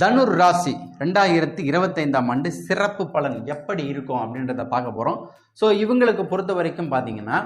தனுர் ராசி ரெண்டாயிரத்தி இருபத்தைந்தாம் ஆண்டு சிறப்பு பலன் எப்படி இருக்கும் அப்படின்றத பார்க்க போகிறோம் ஸோ இவங்களுக்கு பொறுத்த வரைக்கும் பார்த்தீங்கன்னா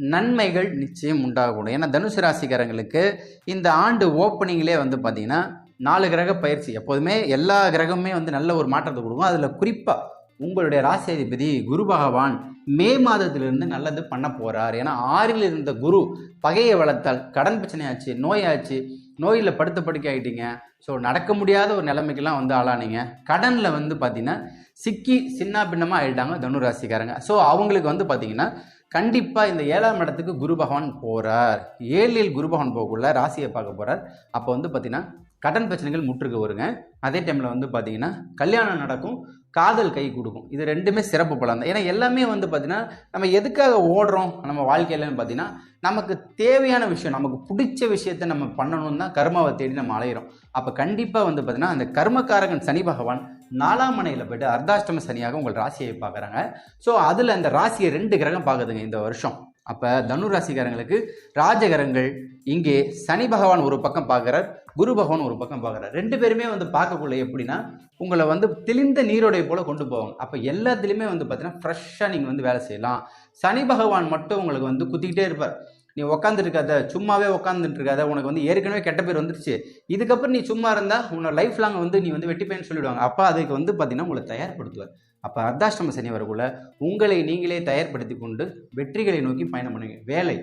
நன்மைகள் நிச்சயம் உண்டாகக்கூடும் ஏன்னா தனுசு ராசிக்காரங்களுக்கு இந்த ஆண்டு ஓப்பனிங்லேயே வந்து பார்த்தீங்கன்னா நாலு கிரக பயிற்சி. எப்போதுமே எல்லா கிரகமுமே வந்து நல்ல ஒரு மாற்றத்தை கொடுக்கும். அதில் குறிப்பாக உங்களுடைய ராசி அதிபதி குரு பகவான் மே மாதத்திலிருந்து நல்லது பண்ண போகிறார் ஏன்னா ஆறில் இருந்த குரு பகையை வளர்த்தால் கடன் பிரச்சனையாச்சு நோயாச்சு நோயில் படுத்த படுக்கை ஆகிட்டீங்க ஸோ நடக்க முடியாத ஒரு நிலைமைக்கெல்லாம் வந்து ஆளானீங்க. கடனில் வந்து பார்த்தீங்கன்னா சிக்கி சின்ன பின்னமாக ஆகிட்டாங்க தனுராசிக்காரங்க. ஸோ அவங்களுக்கு வந்து பார்த்தீங்கன்னா கண்டிப்பாக இந்த ஏழாம் இடத்துக்கு குரு பகவான் போகிறார் ஏழில் குரு பகவான் போகக்குள்ள ராசியை பார்க்க போகிறார் அப்போ வந்து பார்த்தீங்கன்னா கடன் பிரச்சனைகள் முற்றுக்கு வருங்க. அதே டைமில் வந்து பார்த்தீங்கன்னா கல்யாணம் நடக்கும் காதல் கை கொடுக்கும். இது ரெண்டுமே சிறப்பு பலன் தான். ஏன்னா எல்லாமே வந்து பார்த்தீங்கன்னா நம்ம எதுக்காக ஓடுறோம் நம்ம வாழ்க்கையிலன்னு பார்த்தீங்கன்னா நமக்கு தேவையான விஷயம் நமக்கு பிடிச்ச விஷயத்த நம்ம பண்ணணும்னு தான் கர்மாவை தேடி நம்ம அலையிறோம். அப்போ கண்டிப்பாக வந்து பார்த்தீங்கன்னா அந்த கர்மக்காரகன் சனி பகவான் நாலாம் மனையில் போயிட்டு அர்த்தாஷ்டம சனியாக உங்கள் ராசியை பார்க்குறாங்க. ஸோ அதில் அந்த ராசியை ரெண்டு கிரகம் பார்க்குதுங்க இந்த வருஷம். அப்போ தனு ராசிக்காரங்களுக்கு ராஜகரங்கள் இங்கே சனி பகவான் ஒரு பக்கம் பார்க்குறார் குரு பகவான் ஒரு பக்கம் பார்க்குறார். ரெண்டு பேருமே வந்து பார்க்கக்குள்ள எப்படின்னா உங்களை வந்து தெளிந்த நீரோடைய போல கொண்டு போவாங்க. அப்போ எல்லாத்துலேயுமே வந்து பார்த்தீங்கன்னா ஃப்ரெஷ்ஷாக நீங்கள் வந்து வேலை செய்யலாம். சனி பகவான் மட்டும் உங்களுக்கு வந்து குத்திக்கிட்டே இருப்பார். நீ உட்காந்துருக்காத சும்மாவே உட்காந்துட்டு இருக்காத உனக்கு வந்து ஏற்கனவே கெட்ட பேர் வந்துருச்சு. இதுக்கப்புறம் நீ சும்மா இருந்தால் உன்னோட லைஃப் லாங் வந்து நீ வந்து வெட்டிப்பேன்னு சொல்லிடுவாங்க. அப்போ அதுக்கு வந்து பார்த்தீங்கன்னா உங்களை தயார்படுத்துவார் அப்போ அர்த்தாஷ்டம சனி வரக்குள்ள உங்களை நீங்களே தயார்படுத்தி கொண்டு வெற்றிகளை நோக்கி பயணம் பண்ணுங்க. வேலை.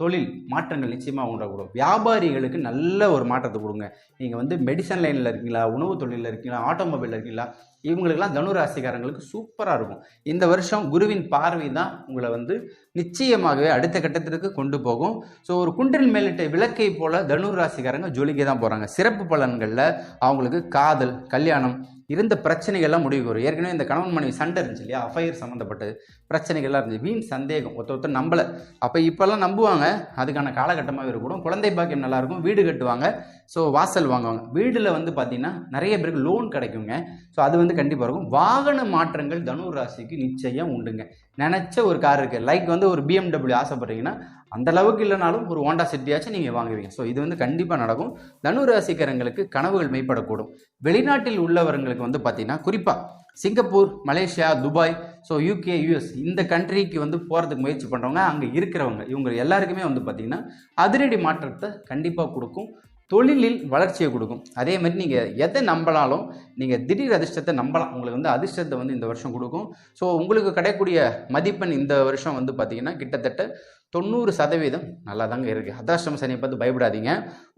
தொழில் மாற்றங்கள் நிச்சயமாக உண்டாகக்கூடும் வியாபாரிகளுக்கு நல்ல ஒரு மாற்றத்தை கொடுங்க. நீங்கள் வந்து மெடிசன் லைனில் இருக்கீங்களா உணவு தொழிலில் இருக்கீங்களா ஆட்டோமொபைலில் இருக்கீங்களா இவங்களுக்கெல்லாம் தனு ராசிக்காரங்களுக்கு சூப்பராக இருக்கும். இந்த வருஷம் குருவின் பார்வை தான் உங்களை வந்து நிச்சயமாகவே அடுத்த கட்டத்திற்கு கொண்டு போகும். ஸோ ஒரு குன்றில் மேலிட்ட விளக்கை போல தனுர் ராசிக்காரங்க ஜொலிக்க தான் போகிறாங்க சிறப்பு பலன்களில் அவங்களுக்கு காதல் கல்யாணம் இருந்த பிரச்சனைகள்லாம் முடிவுக்கு வரும் ஏற்கனவே இந்த கணவன் மனைவி சண்டை இருந்துச்சு இல்லையா? அஃபயர் சம்மந்தப்பட்டது பிரச்சனைகள்லாம் இருந்துச்சு. வீண் சந்தேகம். ஒருத்த ஒருத்தர் நம்பலை. அப்போ இப்போல்லாம் நம்புவாங்க. அதுக்கான காலகட்டமாக இருக்கணும் குழந்தை பாக்கியம் நல்லாயிருக்கும் வீடு கட்டுவாங்க. ஸோ வாசல் வாங்குவாங்க. வீடில் வந்து பார்த்திங்கன்னா நிறைய பேருக்கு லோன் கிடைக்குங்க. ஸோ அது வந்து கண்டிப்பாக இருக்கும். வாகன மாற்றங்கள் தனு ராசிக்கு நிச்சயம் உண்டுங்க. நினச்ச ஒரு கார் இருக்குது லைக் வந்து ஒரு பிஎம்டபிள்யூ ஆசைப்படுறீங்கன்னா அந்த அளவுக்கு இல்லைனாலும் ஒரு ஹோண்டா சிட்டியாச்சும் நீங்கள் வாங்குவீங்க. ஸோ இது வந்து கண்டிப்பாக நடக்கும். தனு ராசிக்காரங்களுக்கு கனவுகள் மெய்ப்படக்கூடும் வெளிநாட்டில் உள்ளவர்களுக்கு வந்து பார்த்தீங்கன்னா குறிப்பாக Singapore Malaysia Dubai so UK US இந்த கண்ட்ரிக்கு வந்து போகிறதுக்கு முயற்சி பண்ணுறவங்க அங்கே இருக்கிறவங்க இவங்க எல்லாருக்குமே வந்து பார்த்திங்கன்னா அதிரடி மாற்றத்தை கண்டிப்பாக கொடுக்கும். தொழிலில் வளர்ச்சியை கொடுக்கும். அதே மாதிரி நீங்கள் எதை நம்பலாலும் நீங்கள் திடீர் அதிர்ஷ்டத்தை நம்பலாம். உங்களுக்கு வந்து அதிர்ஷ்டத்தை வந்து இந்த வருஷம் கொடுக்கும். ஸோ உங்களுக்கு கிடைக்கக்கூடிய மதிப்பெண் இந்த வருஷம் வந்து பார்த்திங்கன்னா கிட்டத்தட்ட தொண்ணூறு சதவீதம் நல்லா தாங்க இருக்குது அதாஷ்டம சனியை பார்த்து பயப்படாதீங்க.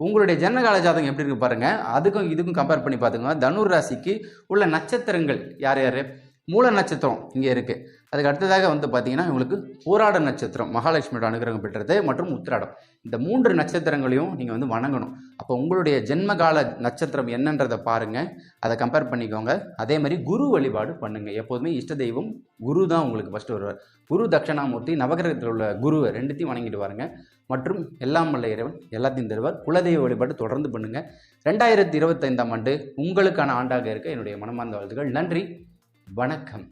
உங்களுடைய ஜனகால ஜாதகம் எப்படி இருக்கு பாருங்கள் அதுக்கும் இதுக்கும் கம்பேர் பண்ணி பார்த்துக்கோங்க தனுர் ராசிக்கு உள்ள நட்சத்திரங்கள் யார் யார்? மூல நட்சத்திரம் இங்கே இருக்குது அதுக்கு அடுத்ததாக வந்து பார்த்தீங்கன்னா உங்களுக்கு போராட நட்சத்திரம் மகாலட்சுமியோட அனுகிரகம் பெற்றது மற்றும் உத்திராடம். இந்த மூன்று நட்சத்திரங்களையும் நீங்கள் வந்து வணங்கணும். அப்போ உங்களுடைய ஜென்மகால நட்சத்திரம் என்னன்றதை பாருங்கள் அதை கம்பேர் பண்ணிக்கோங்க. அதே மாதிரி குரு வழிபாடு பண்ணுங்கள் எப்போதுமே இஷ்ட தெய்வம் குரு தான் உங்களுக்கு ஃபஸ்ட்டு வருவார். குரு தட்சிணாமூர்த்தி நவகிரகத்தில் உள்ள குருவை ரெண்டுத்தையும் வணங்கிட்டு வாருங்க. மற்றும் எல்லாம் வல்ல இறைவன் எல்லாத்தையும் தருவார். குலதெய்வ வழிபாடு தொடர்ந்து பண்ணுங்கள் ரெண்டாயிரத்தி இருபத்தைந்தாம் ஆண்டு உங்களுக்கான ஆண்டாக இருக்க என்னுடைய மனமார்ந்த வாழ்த்துக்கள். நன்றி. வணக்கம்.